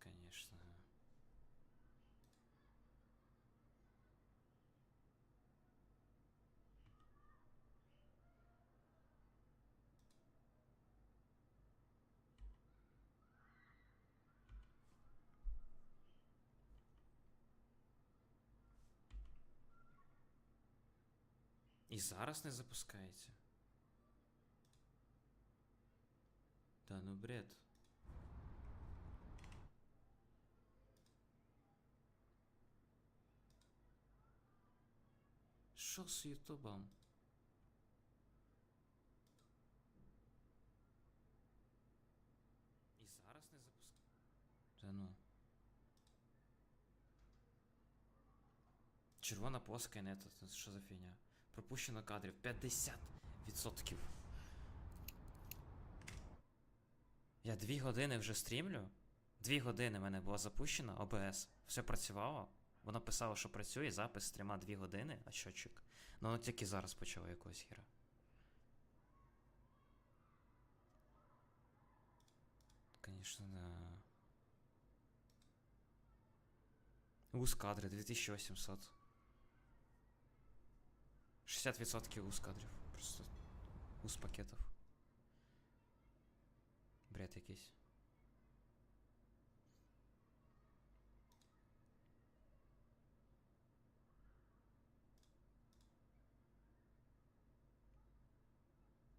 конечно. И зараз запускаете. Да, ну бред. Що з Ютубом? І зараз не запускається. Та ну. Червона плоска не то, що за фігня? Пропущено кадрів 50%. Я дві години вже стрімлю. Дві години в мене було запущено ОБС. Все працювало. Воно писало, що працює, запис стріма 2 години, а щотчик. Ну воно тільки зараз почало якогось хіра. Конечно, да. Уз кадри 2800. 60% уз кадрів. Просто уз пакетів. Бред якийсь.